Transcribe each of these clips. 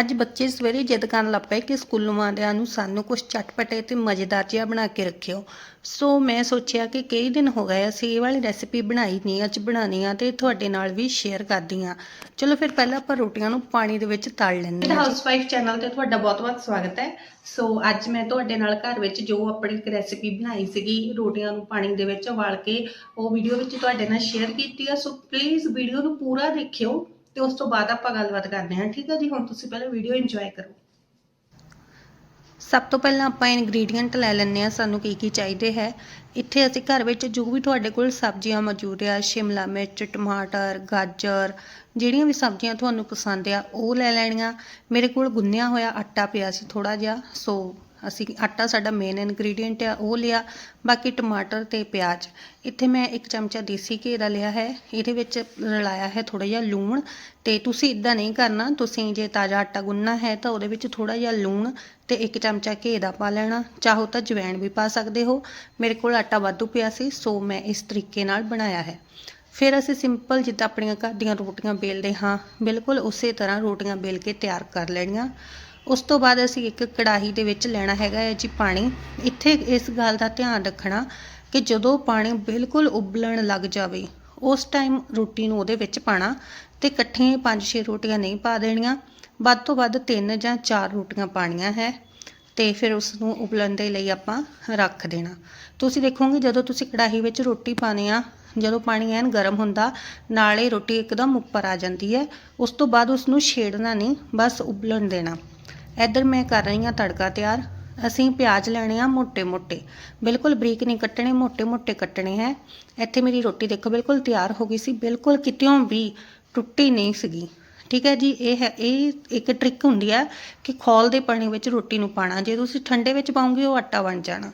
ਅੱਜ ਬੱਚੇ ਸਵੇਰੇ ਜਿੱਦ ਕਰਨ ਲੱਗ ਪਏ ਕਿ ਸਕੂਲੋਂ ਆਉਂਦਿਆਂ ਨੂੰ ਸਾਨੂੰ ਕੁਝ ਚਟਪਟੇ ਤੇ ਮਜ਼ੇਦਾਰ ਜਿਹਾ ਬਣਾ ਕੇ ਰੱਖਿਓ। ਸੋ ਮੈਂ ਸੋਚਿਆ ਕਿ ਕਈ ਦਿਨ ਹੋ ਗਏ, ਅਸੀਂ ਇਹ ਵਾਲੀ ਰੈਸਿਪੀ ਬਣਾਈ ਨਹੀਂ, ਅੱਜ ਬਣਾਉਣੀ ਆ ਤੇ ਤੁਹਾਡੇ ਨਾਲ ਵੀ ਸ਼ੇਅਰ ਕਰਦੀ ਆ ਚਲੋ ਫਿਰ ਪਹਿਲਾਂ ਆਪਾਂ ਰੋਟੀਆਂ ਨੂੰ ਪਾਣੀ ਦੇ ਵਿੱਚ ਤਲ ਲੈਂਦੇ ਹਾਂ। ਹਾਊਸਵਾਈਫ ਚੈਨਲ ਤੇ ਤੁਹਾਡਾ ਬਹੁਤ-ਬਹੁਤ ਸਵਾਗਤ ਹੈ। ਸੋ ਅੱਜ ਮੈਂ ਤੁਹਾਡੇ ਨਾਲ ਘਰ ਵਿੱਚ ਜੋ ਆਪਣੀ ਇੱਕ ਰੈਸਿਪੀ ਬਣਾਈ ਸੀਗੀ, ਰੋਟੀਆਂ ਨੂੰ ਪਾਣੀ ਦੇ ਵਿੱਚ ਉਬਾਲ ਕੇ, ਉਹ ਵੀਡੀਓ ਵਿੱਚ ਤੁਹਾਡੇ ਨਾਲ ਸ਼ੇਅਰ ਕੀਤੀ ਆ। ਸੋ ਪਲੀਜ਼ ਵੀਡੀਓ ਨੂੰ ਪੂਰਾ ਦੇਖਿਓ। ਤੇ ਉਸ ਤੋਂ ਬਾਅਦ ਆਪਾਂ ਗੱਲਬਾਤ ਕਰਦੇ ਹਾਂ, ਠੀਕ ਹੈ ਜੀ? ਹੁਣ ਤੁਸੀਂ ਪਹਿਲਾਂ ਵੀਡੀਓ ਇੰਜੋਏ ਕਰੋ। ਸਭ ਤੋਂ ਪਹਿਲਾਂ ਆਪਾਂ ਇਨਗਰੀਡੀਅੰਟ ਲੈ ਲੈਂਦੇ ਆ ਸਾਨੂੰ ਕੀ ਕੀ ਚਾਹੀਦੇ ਹੈ। ਇੱਥੇ ਅਸੀਂ ਘਰ ਵਿੱਚ ਜੋ ਵੀ ਤੁਹਾਡੇ ਕੋਲ ਸਬਜ਼ੀਆਂ ਮੌਜੂਦ ਆ, ਸ਼ਿਮਲਾ ਮਿਰਚ, ਟਮਾਟਰ, ਗਾਜਰ, ਜਿਹੜੀਆਂ ਵੀ ਸਬਜ਼ੀਆਂ ਤੁਹਾਨੂੰ ਪਸੰਦ ਆ, ਉਹ ਲੈ ਲੈਣੀਆਂ। ਮੇਰੇ ਕੋਲ ਗੁੰਨਿਆ ਹੋਇਆ ਆਟਾ ਪਿਆ ਸੀ ਥੋੜਾ ਜਿਹਾ, ਸੋ ਅਸੀਂ ਆਟਾ ਸਾਡਾ ਮੇਨ ਇਨਗਰੀਡੀਅੰਟ ਆ, ਉਹ ਲਿਆ। ਬਾਕੀ ਟਮਾਟਰ ਤੇ ਪਿਆਜ਼। ਇੱਥੇ ਮੈਂ ਇੱਕ ਚਮਚਾ ਦੇਸੀ ਘੀ ਦਾ ਲਿਆ ਹੈ। ਇਹਦੇ ਵਿੱਚ ਰਲਾਇਆ ਹੈ ਥੋੜਾ ਜਿਹਾ ਲੂਣ। ਤੇ ਤੁਸੀਂ ਇਦਾਂ ਨਹੀਂ ਕਰਨਾ। ਤੁਸੀਂ ਜੇ ਤਾਜ਼ਾ ਆਟਾ ਗੁੰਨਣਾ ਹੈ ਤਾਂ ਉਹਦੇ ਵਿੱਚ ਥੋੜਾ ਜਿਹਾ ਲੂਣ ਤੇ ਇੱਕ ਚਮਚਾ ਘੀ ਦਾ ਪਾ ਲੈਣਾ। ਚਾਹੋ ਤਾਂ ਜਵੈਣ ਵੀ ਪਾ ਸਕਦੇ ਹੋ। ਮੇਰੇ ਕੋਲ ਆਟਾ ਵਾਧੂ ਪਿਆ ਸੀ, ਸੋ ਮੈਂ ਇਸ ਤਰੀਕੇ ਨਾਲ ਬਣਾਇਆ ਹੈ। ਫਿਰ ਅਸੀਂ ਸਿੰਪਲ ਜਿੱਦਾਂ ਆਪਣੀਆਂ ਘਰ ਦੀਆਂ ਰੋਟੀਆਂ ਬੇਲਦੇ ਹਾਂ। ਬਿਲਕੁਲ ਉਸੇ ਤਰ੍ਹਾਂ ਰੋਟੀਆਂ ਬੇਲ ਕੇ ਤਿਆਰ ਕਰ ਲੈਣੀਆਂ। ਉਸ ਤੋਂ ਬਾਅਦ ਅਸੀਂ ਇੱਕ ਕੜਾਹੀ ਦੇ ਵਿੱਚ ਲੈਣਾ ਹੈਗਾ ਹੈ ਜੀ ਪਾਣੀ। ਇੱਥੇ ਇਸ ਗੱਲ ਦਾ ਧਿਆਨ ਰੱਖਣਾ ਕਿ ਜਦੋਂ ਪਾਣੀ ਬਿਲਕੁਲ ਉਬਲਣ ਲੱਗ ਜਾਵੇ, ਉਸ ਟਾਈਮ ਰੋਟੀ ਨੂੰ ਉਹਦੇ ਵਿੱਚ ਪਾਣਾ ਤੇ ਇਕੱਠੀਆਂ 5-6 ਰੋਟੀਆਂ ਨਹੀਂ ਪਾ ਦੇਣੀਆਂ। ਵੱਧ ਤੋਂ ਵੱਧ 3 ਜਾਂ 4 ਰੋਟੀਆਂ ਪਾਣੀਆਂ ਹੈ ਤੇ ਫਿਰ ਉਸ ਨੂੰ ਉਬਲਣ ਦੇ ਲਈ ਆਪਾਂ ਰੱਖ ਦੇਣਾ। ਤੁਸੀਂ ਦੇਖੋਗੇ ਜਦੋਂ ਤੁਸੀਂ ਕੜਾਹੀ ਵਿੱਚ ਰੋਟੀ ਪਾਣੀ ਆ, ਜਦੋਂ ਪਾਣੀ ਐਨ ਗਰਮ ਹੁੰਦਾ, ਨਾਲੇ ਰੋਟੀ ਇੱਕਦਮ ਉੱਪਰ ਆ ਜਾਂਦੀ ਹੈ। ਉਸ ਤੋਂ ਬਾਅਦ ਉਸ ਨੂੰ ਛੇੜਨਾ ਨਹੀਂ, ਬਸ ਉਬਲਣ ਦੇਣਾ। ਇੱਧਰ ਮੈਂ ਕਰ ਰਹੀ ਹਾਂ ਤੜਕਾ ਤਿਆਰ। ਅਸੀਂ ਪਿਆਜ਼ ਲੈਣੇ ਆ ਮੋٹے-ਮੋٹے ਬਿਲਕੁਲ ਬਰੀਕ ਨਹੀਂ ਕੱਟਣੇ ਮੋٹے-ਮੋٹے ਕੱਟਣੇ ਹੈ। ਇੱਥੇ ਮੇਰੀ ਰੋਟੀ ਦੇਖੋ, ਬਿਲਕੁਲ ਤਿਆਰ ਹੋ ਗਈ ਸੀ। ਬਿਲਕੁਲ ਕਿਤਿਓਂ ਵੀ ਟੁੱਟੀ ਨਹੀਂ ਸੀਗੀ। ਠੀਕ ਹੈ ਜੀ, ਇਹ ਹੈ, ਇਹ ਇੱਕ ਟ੍ਰਿਕ ਹੁੰਦੀ ਹੈ ਕਿ ਖੋਲ ਦੇ ਪਾਣੀ ਵਿੱਚ ਰੋਟੀ ਨੂੰ ਪਾਣਾ ਜੇ ਤੁਸੀਂ ਠੰਡੇ ਵਿੱਚ ਪਾਉਂਗੇ, ਉਹ ਆਟਾ ਬਣ ਜਾਣਾ।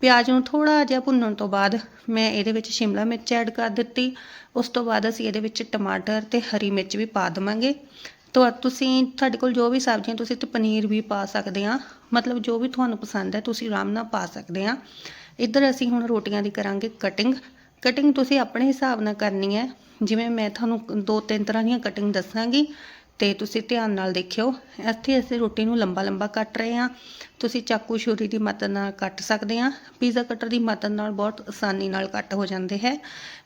ਪਿਆਜ਼ ਨੂੰ ਥੋੜਾ ਜਿਹਾ ਭੁੰਨਣ ਤੋਂ ਬਾਅਦ ਮੈਂ ਇਹਦੇ ਵਿੱਚ ਸ਼ਿਮਲਾ ਮਿਰਚ ਐਡ ਕਰ ਦਿੱਤੀ। ਉਸ ਤੋਂ ਬਾਅਦ ਅਸੀਂ ਇਹਦੇ ਵਿੱਚ ਟਮਾਟਰ ਤੇ ਹਰੀ ਮਿਰਚ ਵੀ ਪਾ ਦਵਾਂਗੇ। ਤੋ ਤੁਸੀਂ ਤੁਹਾਡੇ ਕੋਲ ਜੋ ਵੀ ਸਬਜ਼ੀਆਂ ਤੁਸੀਂ ਤੇ ਪਨੀਰ ਵੀ ਪਾ ਸਕਦੇ ਆ ਮਤਲਬ ਜੋ ਵੀ ਤੁਹਾਨੂੰ ਪਸੰਦ ਹੈ, ਤੁਸੀਂ ਆਰਾਮ ਨਾਲ ਪਾ ਸਕਦੇ ਆ ਇੱਧਰ ਅਸੀਂ ਹੁਣ ਰੋਟੀਆਂ ਦੀ ਕਰਾਂਗੇ ਕਟਿੰਗ ਕਟਿੰਗ ਤੁਸੀਂ ਆਪਣੇ ਹਿਸਾਬ ਨਾਲ ਕਰਨੀ ਹੈ। ਜਿਵੇਂ ਮੈਂ ਤੁਹਾਨੂੰ ਦੋ ਤਿੰਨ ਤਰ੍ਹਾਂ ਦੀਆਂ ਕਟਿੰਗ ਦੱਸਾਂਗੀ, ਤੇ ਤੁਸੀਂ ਧਿਆਨ ਨਾਲ ਦੇਖਿਓ। ਇੱਥੇ ਅਸੀਂ ਰੋਟੀ ਨੂੰ ਲੰਬਾ ਲੰਬਾ ਕੱਟ ਰਹੇ ਆ ਤੁਸੀਂ ਚਾਕੂ ਛੁਰੀ ਦੀ ਮਦਦ ਨਾਲ ਕੱਟ ਸਕਦੇ ਆ ਪੀਜ਼ਾ ਕਟਰ ਦੀ ਮਦਦ ਨਾਲ ਬਹੁਤ ਆਸਾਨੀ ਨਾਲ ਕੱਟ ਹੋ ਜਾਂਦੇ ਹੈ।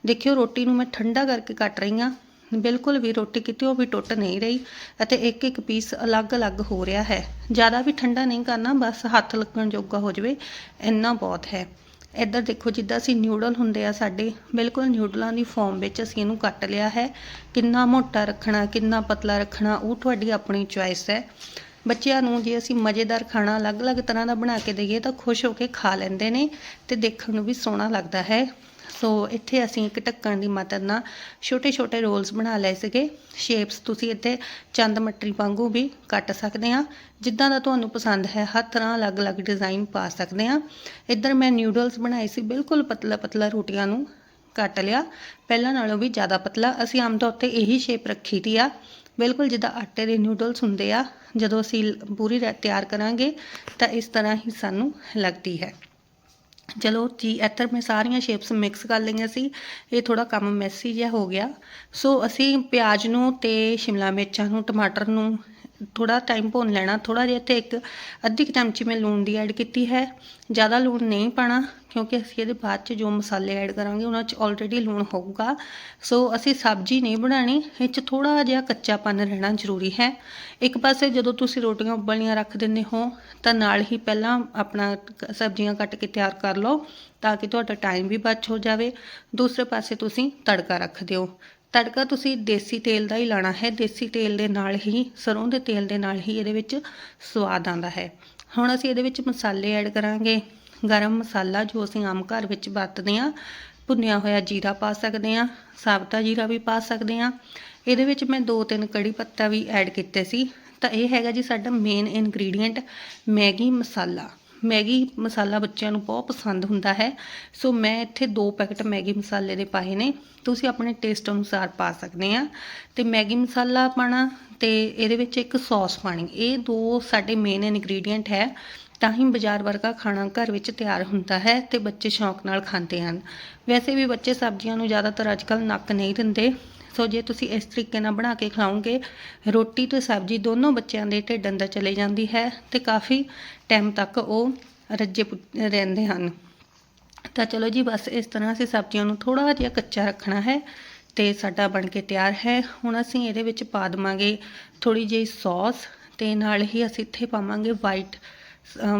ਦੇਖਿਓ ਰੋਟੀ ਨੂੰ ਮੈਂ ਠੰਡਾ ਕਰਕੇ ਕੱਟ ਰਹੀ ਆ ਬਿਲਕੁਲ ਵੀ ਰੋਟੀ ਕਿਤੇੋਂ ਵੀ ਟੁੱਟ ਨਹੀਂ ਰਹੀ ਅਤੇ ਇੱਕ ਇੱਕ ਪੀਸ ਅਲੱਗ-ਅਲੱਗ ਹੋ ਰਿਹਾ ਹੈ। ਜ਼ਿਆਦਾ ਵੀ ਠੰਡਾ ਨਹੀਂ ਕਰਨਾ, ਬਸ ਹੱਥ ਲੱਗਣ ਜੋਗਾ ਹੋ ਜਾਵੇ, ਇੰਨਾ ਬਹੁਤ ਹੈ। ਇੱਧਰ ਦੇਖੋ, ਜਿੱਦਾਂ ਅਸੀਂ ਨਿਊਡਲ ਹੁੰਦੇ ਆ ਸਾਡੇ, ਬਿਲਕੁਲ ਨਿਊਡਲਾਂ ਦੀ ਫਾਰਮ ਵਿੱਚ ਅਸੀਂ ਇਹਨੂੰ ਕੱਟ ਲਿਆ ਹੈ। ਕਿੰਨਾ ਮੋਟਾ ਰੱਖਣਾ, ਕਿੰਨਾ ਪਤਲਾ ਰੱਖਣਾ, ਉਹ ਤੁਹਾਡੀ ਆਪਣੀ ਚੁਆਇਸ ਹੈ। ਬੱਚਿਆਂ ਨੂੰ ਜੇ ਅਸੀਂ ਮਜ਼ੇਦਾਰ ਖਾਣਾ ਅਲੱਗ-ਅਲੱਗ ਤਰ੍ਹਾਂ ਦਾ ਬਣਾ ਕੇ ਦਈਏ ਤਾਂ ਖੁਸ਼ ਹੋ ਕੇ ਖਾ ਲੈਂਦੇ ਨੇ ਤੇ ਦੇਖਣ ਨੂੰ ਵੀ ਸੋਹਣਾ ਲੱਗਦਾ ਹੈ। ਸੋ ਇੱਥੇ ਅਸੀਂ ਇੱਕ ਢੱਕਣ ਦੀ ਮਦਦ ਨਾਲ ਛੋਟੇ ਛੋਟੇ ਰੋਲਸ ਬਣਾ ਲਏ ਸੀਗੇ। ਸ਼ੇਪਸ ਤੁਸੀਂ ਇੱਥੇ ਚੰਦ ਮਟਰੀ ਵਾਂਗੂ ਵੀ ਕੱਟ ਸਕਦੇ ਆ ਜਿੱਦਾਂ ਦਾ ਤੁਹਾਨੂੰ ਪਸੰਦ ਹੈ, ਹਰ ਤਰ੍ਹਾਂ ਅਲੱਗ-ਅਲੱਗ ਡਿਜ਼ਾਈਨ ਪਾ ਸਕਦੇ ਆ ਇੱਧਰ ਮੈਂ ਨਿਊਡਲਸ ਬਣਾਏ ਸੀ, ਬਿਲਕੁਲ ਪਤਲਾ ਪਤਲਾ ਰੋਟੀਆਂ ਨੂੰ ਕੱਟ ਲਿਆ। ਪਹਿਲਾਂ ਨਾਲੋਂ ਵੀ ਜ਼ਿਆਦਾ ਪਤਲਾ। ਅਸੀਂ ਆਮ ਤੌਰ ਤੇ ਇਹੀ ਸ਼ੇਪ ਰੱਖੀ ਦੀ ਆ। ਬਿਲਕੁਲ ਜਿੱਦਾਂ ਆਟੇ ਦੇ ਨਿਊਡਲਸ ਹੁੰਦੇ ਆ, ਜਦੋਂ ਅਸੀਂ ਪੂਰੀ ਤਿਆਰ ਕਰਾਂਗੇ, ਤਾਂ ਇਸ ਤਰ੍ਹਾਂ ਹੀ ਸਾਨੂੰ ਲੱਗਦੀ ਹੈ। ਚਲੋ ਜੀ, ਇੱਧਰ ਮੈਂ ਸਾਰੀਆਂ ਸ਼ੇਪਸ ਮਿਕਸ ਕਰ ਲਈਆਂ ਸੀ। ਇਹ ਥੋੜਾ ਕੰਮ ਮੈਸੀ ਜਿਹਾ ਹੋ ਗਿਆ। ਸੋ ਅਸੀਂ ਪਿਆਜ਼ ਨੂੰ ਤੇ ਸ਼ਿਮਲਾ ਮਿਰਚਾਂ ਨੂੰ, ਟਮਾਟਰ ਨੂੰ ਥੋੜਾ ਟਾਈਮ ਭੁੰਨ ਲੈਣਾ ਥੋੜਾ ਜਿਹਾ ਤੇ ਇੱਕ ਅੱਧੀ ਚਮਚੀ ਮੈਂ ਲੂਣ ਦੀ ਐਡ ਕੀਤੀ ਹੈ। ਜ਼ਿਆਦਾ ਲੂਣ ਨਹੀਂ ਪਾਣਾ, ਕਿਉਂਕਿ ਅਸੀਂ ਇਹਦੇ ਬਾਅਦ ਚ ਜੋ ਮਸਾਲੇ ਐਡ ਕਰਾਂਗੇ, ਉਹਨਾਂ ਚ ਆਲਰੇਡੀ ਲੂਣ ਹੋਊਗਾ। ਸੋ ਅਸੀਂ ਸਬਜ਼ੀ ਨਹੀਂ ਬਣਾਣੀ ਇਹ ਚ ਥੋੜਾ ਜਿਹਾ ਕੱਚਾਪਨ ਰਹਿਣਾ ਜ਼ਰੂਰੀ ਹੈ। ਇੱਕ ਪਾਸੇ ਜਦੋਂ ਤੁਸੀਂ ਰੋਟੀਆਂ ਉਬਲਣੀਆਂ ਰੱਖ ਦਿੰਦੇ ਹੋ, ਤਾਂ ਨਾਲ ਹੀ ਪਹਿਲਾਂ ਆਪਣਾ ਸਬਜ਼ੀਆਂ ਕੱਟ ਕੇ ਤਿਆਰ ਕਰ ਲਓ, ਤਾਂ ਕਿ ਤੁਹਾਡਾ ਟਾਈਮ ਵੀ ਬਚ ਹੋ ਜਾਵੇ। ਦੂਸਰੇ ਪਾਸੇ ਤੁਸੀਂ ਤੜਕਾ ਰੱਖ ਦਿਓ। ਤੜਕਾ ਤੁਸੀਂ ਦੇਸੀ ਤੇਲ ਦਾ ਹੀ ਲਾਣਾ ਹੈ। ਦੇਸੀ ਤੇਲ ਦੇ ਨਾਲ ਹੀ, ਸਰੋਂ ਦੇ ਤੇਲ ਦੇ ਨਾਲ ਹੀ ਇਹਦੇ ਵਿੱਚ ਸਵਾਦ ਆਉਂਦਾ ਹੈ। ਹੁਣ ਅਸੀਂ ਇਹਦੇ ਵਿੱਚ ਮਸਾਲੇ ਐਡ ਕਰਾਂਗੇ। ਗਰਮ ਮਸਾਲਾ ਜੋ ਅਸੀਂ ਆਮ ਘਰ ਵਿੱਚ ਵਰਤਦੇ ਹਾਂ, ਭੁੰਨਿਆ ਹੋਇਆ ਜੀਰਾ ਪਾ ਸਕਦੇ ਹਾਂ, ਸਾਬਤਾ ਜੀਰਾ ਵੀ ਪਾ ਸਕਦੇ ਹਾਂ। ਇਹਦੇ ਵਿੱਚ ਮੈਂ ਦੋ ਤਿੰਨ ਕੜੀ ਪੱਤਾ ਵੀ ਐਡ ਕੀਤੇ ਸੀ। ਤਾਂ ਇਹ ਹੈਗਾ ਜੀ ਸਾਡਾ main ingredient Maggi masala. Maggi masala ਬੱਚਿਆਂ ਨੂੰ ਬਹੁਤ ਪਸੰਦ ਹੁੰਦਾ ਹੈ। ਸੋ ਮੈਂ ਇੱਥੇ ਦੋ ਪੈਕਟ ਮੈਗੀ ਮਸਾਲੇ ਦੇ ਪਾਏ ਨੇ। ਤੁਸੀਂ ਆਪਣੇ ਟੇਸਟ ਅਨੁਸਾਰ ਪਾ ਸਕਦੇ ਆ। ਤੇ ਮੈਗੀ ਮਸਾਲਾ ਪਾਣਾ ਤੇ ਇਹਦੇ ਵਿੱਚ ਇੱਕ ਸੌਸ ਪਾਣੀ। ਇਹ ਦੋ ਸਾਡੇ ਮੇਨ ਇਨਗਰੀਡੀਅੰਟ ਹੈ। ਤਾਂ ਹੀ ਬਾਜ਼ਾਰ ਵਰਗਾ ਖਾਣਾ ਘਰ ਵਿੱਚ ਤਿਆਰ ਹੁੰਦਾ ਹੈ ਤੇ ਬੱਚੇ ਸ਼ੌਂਕ ਨਾਲ ਖਾਂਦੇ ਹਨ। ਵੈਸੇ ਵੀ ਬੱਚੇ ਸਬਜ਼ੀਆਂ ਨੂੰ ਜ਼ਿਆਦਾਤਰ ਅੱਜਕੱਲ ਨੱਕ ਨਹੀਂ ਦਿੰਦੇ। ਸੋ ਜੇ ਤੁਸੀਂ ਇਸ ਤਰੀਕੇ ਨਾਲ ਬਣਾ ਕੇ ਖਾਓਗੇ, ਰੋਟੀ ਤੇ ਸਬਜ਼ੀ ਦੋਨੋਂ ਬੱਚਿਆਂ ਦੇ ਢਿੱਡ ਅੰਦਰ ਚਲੇ ਜਾਂਦੀ ਹੈ ਤੇ ਕਾਫੀ ਟਾਈਮ ਤੱਕ ਉਹ ਰੱਜੇ ਪੁ- ਰਹਿੰਦੇ ਹਨ। ਤਾਂ ਚਲੋ ਜੀ, ਬਸ ਇਸ ਤਰ੍ਹਾਂ ਅਸੀਂ ਸਬਜ਼ੀਆਂ ਨੂੰ ਥੋੜਾ ਜਿਹਾ ਕੱਚਾ ਰੱਖਣਾ ਹੈ ਤੇ ਸਾਡਾ ਬਣ ਕੇ ਤਿਆਰ ਹੈ। ਹੁਣ ਅਸੀਂ ਇਹਦੇ ਵਿੱਚ ਪਾ ਦੇਵਾਂਗੇ ਥੋੜੀ ਜਿਹੀ ਸੌਸ ਤੇ ਨਾਲ ਹੀ ਅਸੀਂ ਇੱਥੇ ਪਾਵਾਂਗੇ ਵਾਈਟ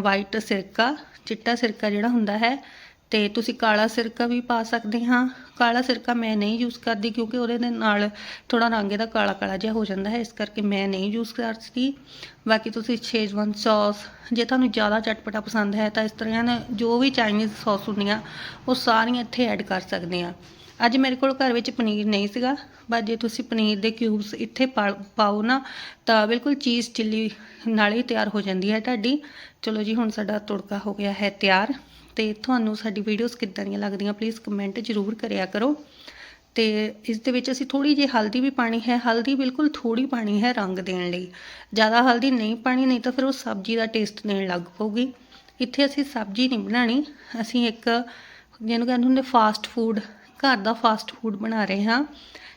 ਵਾਈਟ ਸਿਰਕਾ, ਚਿੱਟਾ ਸਿਰਕਾ ਜਿਹੜਾ ਹੁੰਦਾ ਹੈ ਤੇ ਤੁਸੀਂ ਕਾਲਾ ਸਿਰਕਾ ਵੀ ਪਾ ਸਕਦੇ ਹਾਂ। ਕਾਲਾ ਸਿਰਕਾ ਮੈਂ ਨਹੀਂ ਯੂਜ਼ ਕਰਦੀ ਕਿਉਂਕਿ ਉਹਦੇ ਦੇ ਨਾਲ ਥੋੜਾ ਰੰਗ ਇਹਦਾ ਕਾਲਾ ਕਾਲਾ ਜਿਹਾ ਹੋ ਜਾਂਦਾ ਹੈ, ਇਸ ਕਰਕੇ ਮੈਂ ਨਹੀਂ ਯੂਜ਼ ਕਰਦੀ। ਬਾਕੀ ਤੁਸੀਂ ਸ਼ੇਜ਼ਵਾਨ ਸੌਸ ਜੇ ਤੁਹਾਨੂੰ ਜ਼ਿਆਦਾ ਚਟਪਟਾ ਪਸੰਦ ਹੈ ਤਾਂ ਇਸ ਤਰ੍ਹਾਂ ਨਾ ਜੋ ਵੀ ਚਾਈਨੀਜ਼ ਸੌਸ ਹੁੰਦੀਆਂ, ਉਹ ਸਾਰੀਆਂ ਇੱਥੇ ਐਡ ਕਰ ਸਕਦੇ ਆ ਅੱਜ ਮੇਰੇ ਕੋਲ ਘਰ ਵਿੱਚ ਪਨੀਰ ਨਹੀਂ ਸੀਗਾ, ਬਸ ਜੇ ਤੁਸੀਂ ਪਨੀਰ ਦੇ ਕਿਊਬਸ ਇੱਥੇ ਪਾ- ਪਾਓ ਨਾ, ਤਾਂ ਬਿਲਕੁਲ ਚੀਜ਼ ਚਿੱਲੀ ਨਾਲ ਹੀ ਤਿਆਰ ਹੋ ਜਾਂਦੀ ਹੈ ਤੁਹਾਡੀ। ਚਲੋ ਜੀ, ਹੁਣ ਸਾਡਾ ਤੁੜਕਾ ਹੋ ਗਿਆ ਹੈ ਤਿਆਰ। ਤੇ ਤੁਹਾਨੂੰ ਸਾਡੀ ਵੀਡੀਓਜ਼ ਕਿੱਦਾਂ ਦੀਆਂ ਲੱਗਦੀਆਂ ਪਲੀਜ਼ ਕਮੈਂਟ ਜ਼ਰੂਰ ਕਰਿਆ ਕਰੋ। ਤੇ ਇਸ ਦੇ ਵਿੱਚ ਅਸੀਂ ਥੋੜੀ ਜਿਹੀ ਹਲਦੀ ਵੀ ਪਾਣੀ ਹੈ। ਹਲਦੀ ਬਿਲਕੁਲ ਥੋੜੀ ਪਾਣੀ ਹੈ ਰੰਗ ਦੇਣ ਲਈ। ਜ਼ਿਆਦਾ ਹਲਦੀ ਨਹੀਂ ਪਾਣੀ ਨਹੀਂ ਤਾਂ ਫਿਰ ਉਹ ਸਬਜ਼ੀ ਦਾ ਟੇਸਟ ਦੇਣ ਲੱਗ ਪਊਗੀ। ਇੱਥੇ ਅਸੀਂ ਸਬਜ਼ੀ ਨਹੀਂ ਬਣਾਣੀ ਅਸੀਂ ਇੱਕ ਜਿਹਨੂੰ ਕਹਿੰਦੇ ਹੁੰਦੇ ਫਾਸਟ ਫੂਡ ਘਰ ਦਾ ਫਾਸਟ ਫੂਡ ਬਣਾ ਰਹੇ ਹਾਂ।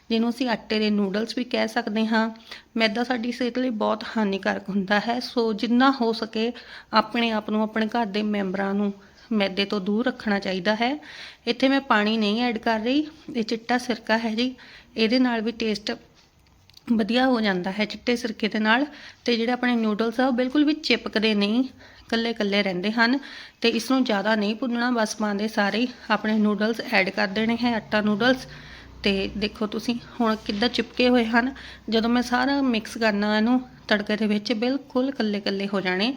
ਜਿਹਨੂੰ ਅਸੀਂ ਆਟੇ ਦੇ ਨੂਡਲਸ ਵੀ ਕਹਿ ਸਕਦੇ ਹਾਂ। ਮੈਦਾ ਸਾਡੀ ਸਿਹਤ ਲਈ ਬਹੁਤ ਹਾਨੀਕਾਰਕ ਹੁੰਦਾ ਹੈ। ਸੋ ਜਿੰਨਾ ਹੋ ਸਕੇ ਆਪਣੇ ਆਪ ਨੂੰ, ਆਪਣੇ ਘਰ ਦੇ ਮੈਂਬਰਾਂ ਨੂੰ ਮੈਦੇ ਤੋਂ ਦੂਰ ਰੱਖਣਾ ਚਾਹੀਦਾ ਹੈ। ਇੱਥੇ ਮੈਂ ਪਾਣੀ ਨਹੀਂ ਐਡ ਕਰ ਰਹੀ। ਇਹ ਚਿੱਟਾ ਸਿਰਕਾ ਹੈ ਜੀ। ਇਹਦੇ ਨਾਲ ਵੀ ਟੇਸਟ ਵਧੀਆ ਹੋ ਜਾਂਦਾ ਹੈ ਚਿੱਟੇ ਸਿਰਕੇ ਦੇ ਨਾਲ। ਤੇ ਜਿਹੜੇ ਆਪਣੇ ਨੂਡਲਸ ਆ, ਉਹ ਬਿਲਕੁਲ ਵੀ ਚਿਪਕਦੇ ਨਹੀਂ। ਕੱਲੇ ਕੱਲੇ ਰਹਿੰਦੇ ਹਨ। ਤੇ ਇਸ ਨੂੰ ਜ਼ਿਆਦਾ ਨਹੀਂ ਭੁੰਨਣਾ। ਬਸ ਪਾਉਂਦੇ ਸਾਰੇ ਹੀ ਆਪਣੇ ਨੂਡਲਸ ਐਡ ਕਰ ਦੇਣੇ ਹੈ ਆਟਾ ਨੂਡਲਸ ਤੇ ਦੇਖੋ ਤੁਸੀਂ ਹੁਣ ਕਿੱਦਾਂ ਚਿਪਕੇ ਹੋਏ ਹਨ। ਜਦੋਂ ਮੈਂ ਸਾਰਾ ਮਿਕਸ ਕਰਨਾ ਇਹਨੂੰ ਤੜਕੇ ਦੇ ਵਿੱਚ ਬਿਲਕੁਲ ਕੱਲੇ ਕੱਲੇ ਹੋ ਜਾਣੇ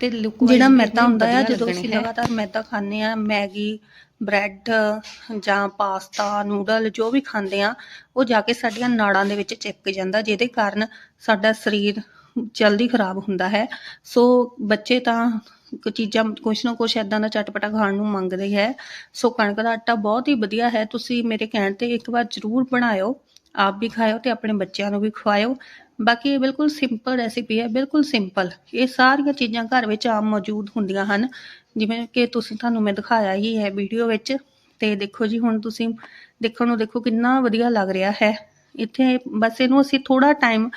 ਤੇ ਲੁੱਕ ਜਿਹੜਾ ਮੈਦਾ ਹੁੰਦਾ ਆ ਜਦੋਂ ਅਸੀਂ ਲਗਾਤਾਰ ਮੈਦਾ ਖਾਂਦੇ ਆ ਮੈਗੀ ਬ੍ਰੈਡ ਜਾਂ ਪਾਸਤਾ ਨੂਡਲ ਜੋ ਵੀ ਖਾਂਦੇ ਆ ਉਹ ਜਾ ਕੇ ਸਾਡੀਆਂ ਨਾੜਾਂ ਦੇ ਵਿੱਚ ਚਿਪਕ ਜਾਂਦਾ ਜਿਹਦੇ ਕਾਰਨ ਸਾਡਾ ਸਰੀਰ ਜਲਦੀ ਖਰਾਬ ਹੁੰਦਾ ਹੈ। ਸੋ ਬੱਚੇ ਤਾਂ ਕੁ ਚੀਜ਼ਾਂ ਕੁਛ ਨਾ ਕੁਛ ਐਦਾਂ ਦਾ ਚਟਪਟਾ ਖਾਣ ਨੂੰ ਮੰਗਦੇ ਹੈ। ਸੋ ਕਣਕ ਦਾ ਆਟਾ ਬਹੁਤ ਹੀ ਵਧੀਆ ਹੈ। ਤੁਸੀਂ ਮੇਰੇ ਕਹਿਣ ਤੇ ਇੱਕ ਵਾਰ ਜ਼ਰੂਰ ਬਣਾਇਓ। ਆਪ ਵੀ ਖਾਇਓ ਤੇ ਆਪਣੇ ਬੱਚਿਆਂ ਨੂੰ ਵੀ ਖਵਾਇਓ। ਬਾਕੀ ਇਹ ਬਿਲਕੁਲ ਸਿੰਪਲ ਰੈਸਿਪੀ ਹੈ, ਬਿਲਕੁਲ ਸਿੰਪਲ ਇਹ ਸਾਰੀਆਂ ਚੀਜ਼ਾਂ ਘਰ ਵਿੱਚ ਆਮ ਮੌਜੂਦ ਹੁੰਦੀਆਂ ਹਨ। ਜਿਵੇਂ ਕਿ ਤੁਸੀਂ ਤੁਹਾਨੂੰ ਮੈਂ ਦਿਖਾਇਆ ਹੀ ਹੈ ਵੀਡੀਓ ਵਿੱਚ। ਤੇ ਦੇਖੋ ਜੀ, ਹੁਣ ਤੁਸੀਂ ਦੇਖਣ ਨੂੰ ਦੇਖੋ ਕਿੰਨਾ ਵਧੀਆ ਲੱਗ ਰਿਹਾ ਹੈ। ਇੱਥੇ ਬਸ ਇਹਨੂੰ ਅਸੀਂ ਥੋੜਾ ਟਾਈਮ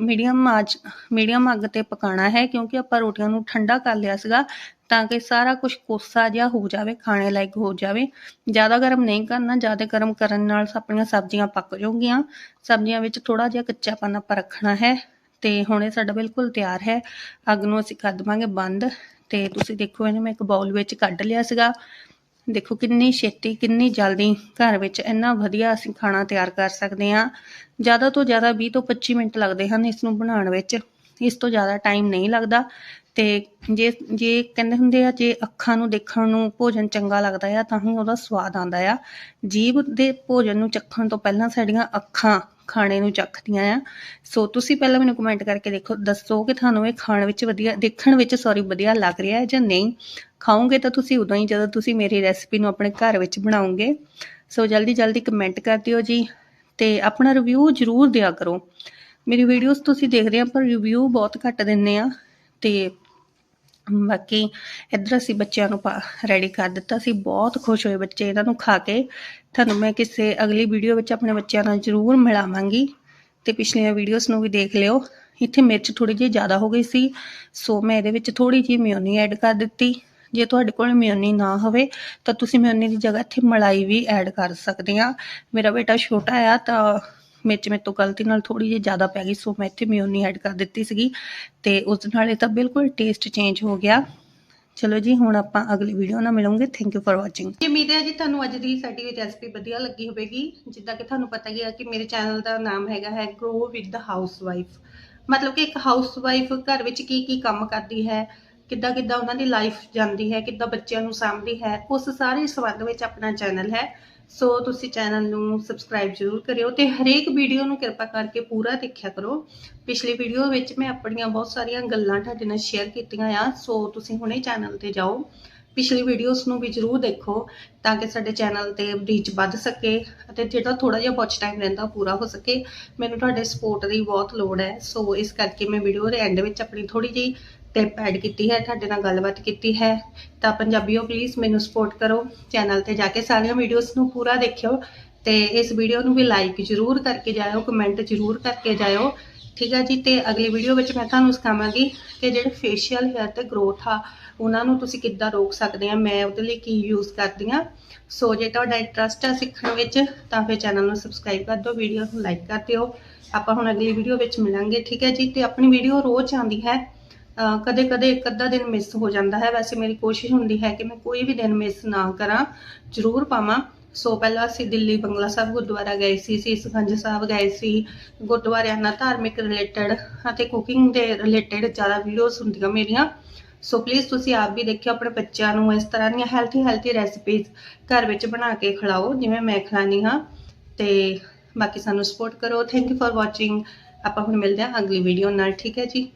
ਮੀਡੀਅਮ ਆਂਚ ਮੀਡੀਅਮ ਅੱਗ ਤੇ ਪਕਾਉਣਾ ਹੈ, ਕਿਉਂਕਿ ਆਪਾਂ ਰੋਟੀਆਂ ਨੂੰ ਠੰਡਾ ਕਰ ਲਿਆ ਸੀਗਾ, ਤਾਂ ਕਿ ਸਾਰਾ ਕੁਝ ਕੋਸਾ ਜਿਹਾ ਹੋ ਜਾਵੇ, ਖਾਣੇ ਲਾਇਕ ਹੋ ਜਾਵੇ। ਜ਼ਿਆਦਾ ਗਰਮ ਨਹੀਂ ਕਰਨਾ, ਜ਼ਿਆਦਾ ਗਰਮ ਕਰਨ ਨਾਲ ਆਪਣੀਆਂ ਸਬਜ਼ੀਆਂ ਪੱਕ ਜਾਣਗੀਆਂ ਸਬਜ਼ੀਆਂ ਵਿੱਚ ਥੋੜਾ ਜਿਹਾ ਕੱਚਾਪਨ ਆਪਾਂ ਰੱਖਣਾ ਹੈ, ਤੇ ਹੁਣ ਇਹ ਸਾਡਾ ਬਿਲਕੁਲ ਤਿਆਰ ਹੈ। ਅੱਗ ਨੂੰ ਅਸੀਂ ਕਰ ਦੇਵਾਂਗੇ ਬੰਦ, ਤੇ ਤੁਸੀਂ ਦੇਖੋ ਇਹਨੂੰ ਮੈਂ ਇੱਕ ਬਾਉਲ ਵਿੱਚ ਕੱਢ ਲਿਆ ਸੀਗਾ। ਦੇਖੋ ਕਿੰਨੀ ਛੇਤੀ, ਕਿੰਨੀ ਜਲਦੀ ਘਰ ਵਿੱਚ ਇੰਨਾ ਵਧੀਆ ਅਸੀਂ ਖਾਣਾ ਤਿਆਰ ਕਰ ਸਕਦੇ ਹਾਂ। ਜ਼ਿਆਦਾ ਤੋਂ ਜ਼ਿਆਦਾ 20 ਤੋਂ 25 ਮਿੰਟ ਲੱਗਦੇ ਹਨ ਇਸ ਨੂੰ ਬਣਾਉਣ ਵਿੱਚ। ਇਸ ਤੋਂ ਜ਼ਿਆਦਾ ਟਾਈਮ ਨਹੀਂ ਲੱਗਦਾ ਤੇ ਜੇ ਜੇ ਕਹਿੰਦੇ ਹੁੰਦੇ ਆ, ਜੇ ਅੱਖਾਂ ਨੂੰ ਦੇਖਣ ਨੂੰ ਭੋਜਨ ਚੰਗਾ ਲੱਗਦਾ ਆ, ਤਾਂ ਹੀ ਉਹਦਾ ਸਵਾਦ ਆਉਂਦਾ ਆ। ਜੀਭ ਦੇ ਭੋਜਨ ਨੂੰ ਚੱਖਣ ਤੋਂ ਪਹਿਲਾਂ ਸਾਡੀਆਂ ਅੱਖਾਂ ਖਾਣੇ ਨੂੰ ਚੱਖਦੀਆਂ ਆ। ਸੋ ਤੁਸੀਂ ਪਹਿਲਾਂ ਮੈਨੂੰ ਕਮੈਂਟ ਕਰਕੇ ਦੇਖੋ, ਦੱਸੋ ਕਿ ਤੁਹਾਨੂੰ ਇਹ ਖਾਣ ਵਿੱਚ ਵਧੀਆ, ਦੇਖਣ ਵਿੱਚ ਸੌਰੀ ਵਧੀਆ ਲੱਗ ਰਿਹਾ ਹੈ ਜਾਂ ਨਹੀਂ? ਖਾਓਗੇ ਤਾਂ ਤੁਸੀਂ ਉਦੋਂ ਹੀ ਜਦੋਂ ਤੁਸੀਂ ਮੇਰੀ ਰੈਸਪੀ ਨੂੰ ਆਪਣੇ ਘਰ ਵਿੱਚ ਬਣਾਓਗੇ। ਸੋ ਜਲਦੀ ਜਲਦੀ ਕਮੈਂਟ ਕਰ ਦਿਓ ਜੀ ਤੇ ਆਪਣਾ ਰਿਵਿਊ ਜ਼ਰੂਰ ਦਿਆ ਕਰੋ। ਮੇਰੀ ਵੀਡੀਓਜ਼ ਤੁਸੀਂ ਦੇਖਦੇ ਆ ਪਰ ਰਿਵਿਊ ਬਹੁਤ ਘੱਟ ਦਿੰਨੇ ਆ ਤੇ ਬਾਕੀ ਇੱਧਰ ਅਸੀਂ ਬੱਚਿਆਂ ਨੂੰ ਰੈਡੀ ਕਰ ਦਿੱਤਾ ਸੀ। ਬਹੁਤ ਖੁਸ਼ ਹੋਏ ਬੱਚੇ ਇਹਨਾਂ ਨੂੰ ਖਾ ਕੇ। ਤੁਹਾਨੂੰ ਮੈਂ ਕਿਸੇ ਅਗਲੀ ਵੀਡੀਓ ਵਿੱਚ ਆਪਣੇ ਬੱਚਿਆਂ ਨਾਲ ਜ਼ਰੂਰ ਮਿਲਾਵਾਂਗੀ ਤੇ ਪਿਛਲੀਆਂ ਵੀਡੀਓਜ਼ ਨੂੰ ਵੀ ਦੇਖ ਲਿਓ। ਇੱਥੇ ਮਿਰਚ ਥੋੜੀ ਜਿਹੀ ਜ਼ਿਆਦਾ ਹੋ ਗਈ ਸੀ। ਸੋ ਮੈਂ ਇਹਦੇ ਵਿੱਚ ਥੋੜੀ ਜਿਹੀ ਮਿਓਨੀ ਐਡ ਕਰ ਦਿੱਤੀ। ਜੇ ਤੁਹਾਡੇ ਕੋਲ ਮਿਓਨੀ ਨਾ ਹੋਵੇ, ਤਾਂ ਤੁਸੀਂ ਮਿਓਨੀ ਦੀ ਜਗ੍ਹਾ ਇੱਥੇ ਮਲਾਈ ਵੀ ਐਡ ਕਰ ਸਕਦੇ ਆ। ਮੇਰਾ ਬੇਟਾ ਛੋਟਾ ਆ, ਤਾਂ ਮਿਰਚ ਮੇਰੇ ਤੋਂ ਗਲਤੀ ਨਾਲ ਥੋੜੀ ਜਿਹੀ ਜ਼ਿਆਦਾ ਪੈ ਗਈ, ਸੋ ਮੈਂ ਇੱਥੇ ਮਿਓਨੀ ਐਡ ਕਰ ਦਿੱਤੀ ਸੀਗੀ ਤੇ ਉਸ ਨਾਲ ਇਹ ਤਾਂ ਬਿਲਕੁਲ ਟੇਸਟ ਚੇਂਜ ਹੋ ਗਿਆ। ਚਲੋ ਜੀ, ਹੁਣ ਆਪਾਂ ਅਗਲੀ ਵੀਡੀਓ ਨਾਲ ਮਿਲਾਂਗੇ। ਥੈਂਕ ਯੂ ਫॉर ਵਾਚਿੰਗ ਜੀ, ਉਮੀਦ ਹੈ ਜੀ ਤੁਹਾਨੂੰ ਅੱਜ ਦੀ ਸਾਡੀ ਰੈਸਪੀ ਵਧੀਆ ਲੱਗੀ ਹੋਵੇਗੀ। ਜਿੱਦਾਂ ਕਿ ਤੁਹਾਨੂੰ ਪਤਾ ਹੀ ਹੈ ਕਿ ਮੇਰੇ ਚੈਨਲ ਦਾ ਨਾਮ ਹੈਗਾ ਹੈ ਗਰੋ ਵਿਦ ਹਾਊਸ ਵਾਈਫ ਮਤਲਬ ਕਿ ਇੱਕ ਹਾਊਸ ਵਾਈਫ ਘਰ ਵਿੱਚ ਕੀ ਕੀ ਕੰਮ ਕਰਦੀ ਹੈ ਕਿੱਦਾਂ ਕਿੱਦਾਂ ਉਹਨਾਂ ਦੀ ਲਾਈਫ ਜਾਂਦੀ ਹੈ, ਕਿੱਦਾਂ ਬੱਚਿਆਂ ਨੂੰ ਸਾਂਭਦੀ ਹੈ, ਉਸ ਸਾਰੇ ਸੰਬੰਧ ਵਿੱਚ ਆਪਣਾ ਚੈਨਲ ਹੈ। ਸੋ ਤੁਸੀਂ ਚੈਨਲ ਨੂੰ ਸਬਸਕ੍ਰਾਈਬ ਜ਼ਰੂਰ ਕਰਿਓ ਤੇ ਹਰੇਕ ਵੀਡੀਓ ਨੂੰ ਕਿਰਪਾ ਕਰਕੇ ਪੂਰਾ ਦੇਖਿਆ ਕਰੋ। ਪਿਛਲੀ ਵੀਡੀਓ ਵਿੱਚ ਮੈਂ ਆਪਣੀਆਂ ਬਹੁਤ ਸਾਰੀਆਂ ਗੱਲਾਂ ਤੁਹਾਡੇ ਨਾਲ ਸ਼ੇਅਰ ਕੀਤੀਆਂ ਆ, ਸੋ ਤੁਸੀਂ ਹੁਣੇ ਚੈਨਲ ਤੇ ਜਾਓ। ਪਿਛਲੀ ਵੀਡੀਓਜ਼ ਨੂੰ ਵੀ ਜ਼ਰੂਰ ਦੇਖੋ ਤਾਂ ਕਿ ਸਾਡੇ ਚੈਨਲ ਤੇ ਰੀਚ ਵੱਧ ਸਕੇ ਅਤੇ ਜਿਹੜਾ ਥੋੜਾ ਜਿਹਾ ਵਾਚ ਟਾਈਮ ਰਹਿੰਦਾ ਪੂਰਾ ਹੋ ਸਕੇ। ਮੈਨੂੰ ਤੁਹਾਡੇ ਸਪੋਰਟ ਦੀ ਬਹੁਤ ਲੋੜ ਹੈ, ਸੋ ਇਸ ਕਰਕੇ ਮੈਂ ਵੀਡੀਓ ਦੇ ਐਂਡ ਵਿੱਚ ਆਪਣੀ ਥੋੜੀ ਜਿਹੀ ਟਿਪ ਐਡ ਕੀਤੀ ਹੈ, ਤੁਹਾਡੇ ਨਾਲ ਗੱਲਬਾਤ ਕੀਤੀ ਹੈ, ਤਾਂ ਪੰਜਾਬੀਓ ਪਲੀਜ਼ ਮੈਨੂੰ ਸਪੋਰਟ ਕਰੋ ਚੈਨਲ ਤੇ ਜਾ ਕੇ ਸਾਰੀਆਂ ਵੀਡੀਓਜ਼ ਨੂੰ ਪੂਰਾ ਦੇਖਿਓ ਤੇ ਇਸ ਵੀਡੀਓ ਨੂੰ ਵੀ ਲਾਈਕ ਜ਼ਰੂਰ ਕਰਕੇ ਜਾਇਓ ਕਮੈਂਟ ਜ਼ਰੂਰ ਕਰਕੇ ਜਾਇਓ, ਠੀਕ ਹੈ ਜੀ? ਤੇ ਅਗਲੀ ਵੀਡੀਓ ਵਿੱਚ ਮੈਂ ਤੁਹਾਨੂੰ ਸਿਖਾਵਾਂਗੀ ਕਿ ਜਿਹੜੇ ਫੇਸ਼ੀਅਲ ਹੇਅਰ ਤੇ ਗਰੋਥ ਆ, ਉਹਨਾਂ ਨੂੰ ਤੁਸੀਂ ਕਿੱਦਾਂ ਰੋਕ ਸਕਦੇ ਆ, ਮੈਂ ਉਹਦੇ ਲਈ ਕੀ ਯੂਜ਼ ਕਰਦੀ ਆ। ਸੋ ਜੇ ਤੁਹਾਡਾ ਇੰਟਰਸਟ ਆ ਸਿੱਖਣ ਵਿੱਚ, ਤਾਂ ਫਿਰ ਚੈਨਲ ਨੂੰ ਸਬਸਕ੍ਰਾਈਬ ਕਰ ਦਿਓ ਵੀਡੀਓ ਨੂੰ ਲਾਈਕ ਕਰ ਦਿਓ। ਆਪਾਂ ਹੁਣ ਅਗਲੀ ਵੀਡੀਓ ਵਿੱਚ ਮਿਲਾਂਗੇ, ਠੀਕ ਹੈ ਜੀ? ਤੇ ਆਪਣੀ ਵੀਡੀਓ ਰੋਜ਼ ਆਉਂਦੀ ਹੈ। ਕਦੇ ਕਦੇ ਇੱਕ ਅੱਧਾ ਦਿਨ ਮਿਸ ਹੋ ਜਾਂਦਾ ਹੈ। ਵੈਸੇ ਮੇਰੀ ਕੋਸ਼ਿਸ਼ ਹੁੰਦੀ ਹੈ ਕਿ ਮੈਂ ਕੋਈ ਵੀ ਦਿਨ ਮਿਸ ਨਾ ਕਰਾਂ, ਜ਼ਰੂਰ ਪਾਵਾਂ। ਸੋ ਪਹਿਲਾਂ ਅਸੀਂ ਦਿੱਲੀ ਬੰਗਲਾ ਸਾਹਿਬ ਗੁਰਦੁਆਰਾ ਗਏ ਸੀ ਸੀਸਗੰਜ ਸਾਹਿਬ ਗਏ ਸੀ। ਗੁਰਦੁਆਰਿਆਂ ਨਾਲ ਧਾਰਮਿਕ ਰਿਲੇਟਡ ਅਤੇ ਕੁਕਿੰਗ ਦੇ ਰਿਲੇਟਡ ਜ਼ਿਆਦਾ ਵੀਡੀਓਜ਼ ਹੁੰਦੀਆਂ ਮੇਰੀਆਂ। ਸੋ ਪਲੀਜ਼ ਤੁਸੀਂ ਆਪ ਵੀ ਦੇਖਿਓ, ਆਪਣੇ ਬੱਚਿਆਂ ਨੂੰ ਇਸ ਤਰ੍ਹਾਂ ਦੀਆਂ ਹੈਲਥੀ ਹੈਲਥੀ ਰੈਸਪੀਜ਼ ਘਰ ਵਿੱਚ ਬਣਾ ਕੇ ਖਿਲਾਓ, ਜਿਵੇਂ ਮੈਂ ਖਿਲਾਨੀ ਹਾਂ। ਤੇ ਬਾਕੀ ਸਾਨੂੰ ਸਪੋਰਟ ਕਰੋ। ਥੈਂਕ ਯੂ ਫॉर ਵਾਚਿੰਗ ਆਪਾਂ ਹੁਣ ਮਿਲਦੇ ਹਾਂ ਅਗਲੀ ਵੀਡੀਓ ਨਾਲ, ਠੀਕ ਹੈ ਜੀ?